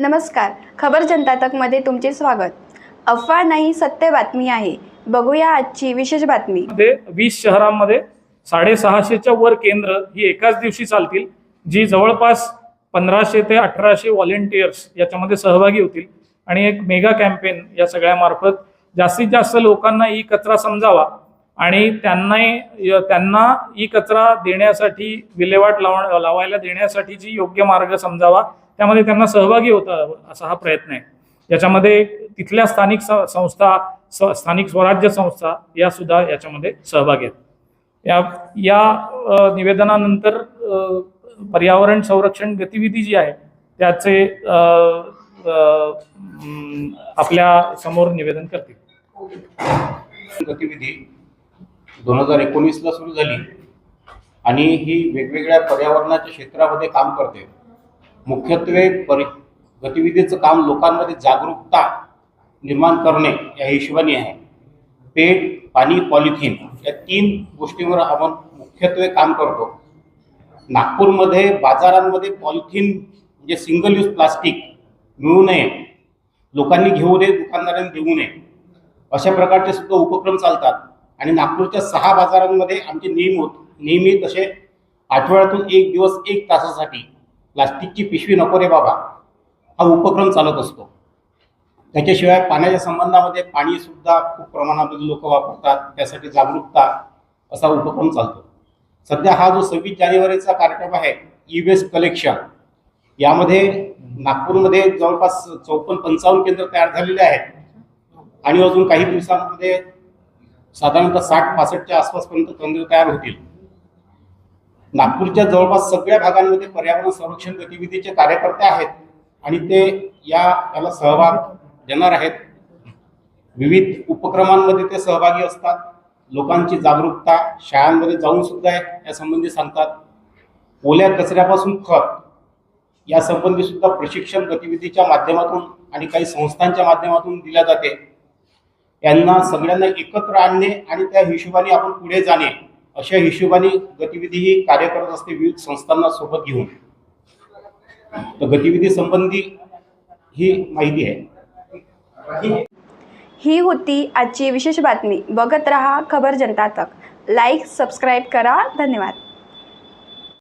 नमस्कार. खबर जनता तकमध्ये तुमचे स्वागत. अफवा नाही सत्य बातमी आहे. बघूया आजची विशेष बातमी. मध्ये वीस शहरांमध्ये साडेसहाशेच्या वर केंद्र ही एकाच दिवशी चालतील जी जवळपास पंधराशे ते अठराशे व्हॉलेंटियर्स याच्यामध्ये सहभागी होतील. आणि एक मेगा कॅम्पेन या सगळ्यामार्फत जास्तीत जास्त लोकांना ई कचरा समजावा आणि त्यांना त्यांना ई कचरा देण्यासाठी विल्हेवाट लावण लावायला देण्यासाठी जी योग्य मार्ग समजावा त्यामध्ये त्यांना सहभागी होता असा हा प्रयत्न आहे. याच्यामध्ये तिथल्या स्थानिक स- संस्था स- स्थानिक स्वराज्य संस्था या सुद्धा याच्यामध्ये सहभागी आहेत. या या निवेदनानंतर पर्यावरण संरक्षण गतिविधी जी आहे त्याचे आपल्यासमोर निवेदन करतील. गतिविधी दोन हजार एकोणीसला सुरू झाली. आणि ही वेगवेगळ्या पर्यावरणाच्या क्षेत्रामध्ये काम करते. मुख्यत्वे परि गतिविधीचं काम लोकांमध्ये जागरूकता निर्माण करणे या हिशोबाने आहे. पेट पाणी पॉलिथिन या तीन गोष्टींवर आपण मुख्यत्वे काम करतो. नागपूरमध्ये बाजारांमध्ये पॉलिथिन म्हणजे सिंगल यूज प्लास्टिक मिळू नये. लोकांनी घेऊ नये दुकानदारांनी देऊ नये. अशा प्रकारचे सुद्धा उपक्रम चालतात. आणि नागपूरच्या सहा बाजारांमध्ये आमचे नियमित होत नेहमी तसे आठवड्यातून एक दिवस एक तासासाठी प्लास्टिकची पिशवी नको रे बाबा. हा उपक्रम चालत असतो. त्याच्याशिवाय पाण्याच्या संबंधामध्ये पाणी सुद्धा खूप प्रमाणामध्ये लोक वापरतात. त्यासाठी जागरूकता असा उपक्रम चालतो. सध्या हा जो सव्वीस जानेवारीचा कार्यक्रम आहे ई वेस्ट कलेक्शन यामध्ये नागपूरमध्ये जवळपास चौपन्न पंचावन्न केंद्र तयार झालेले आहेत. आणि अजून काही दिवसांमध्ये साधारणतः साठ पासष्टच्या आसपासपर्यंत तंत्र तयार होतील. नागपूरच्या जवळपास सगळ्या भागांमध्ये पर्यावरण संरक्षण गतिविधीचे कार्यकर्ते आहेत आणि ते या याला सहभाग देणार आहेत. विविध उपक्रमांमध्ये ते सहभागी असतात. लोकांची जागरूकता शाळांमध्ये जाऊन सुद्धा या संबंधी सांगतात. ओल्या कचऱ्यापासून खत या संबंधी सुद्धा प्रशिक्षण गतिविधीच्या माध्यमातून आणि काही संस्थांच्या माध्यमातून दिल्या जाते. यांना सगळ्यांना एकत्र आणणे आणि त्या हिशोबाने आपण पुढे जाणे अशा हिशोबाने गतिविधी ही कार्य करत असते विविध संस्थांना सोबत घेऊन. तर गतिविधी संबंधी ही माहिती आहे. ही होती आजची विशेष बातमी. बघत रहा खबर जनता तक. लाईक सबस्क्राईब करा. धन्यवाद.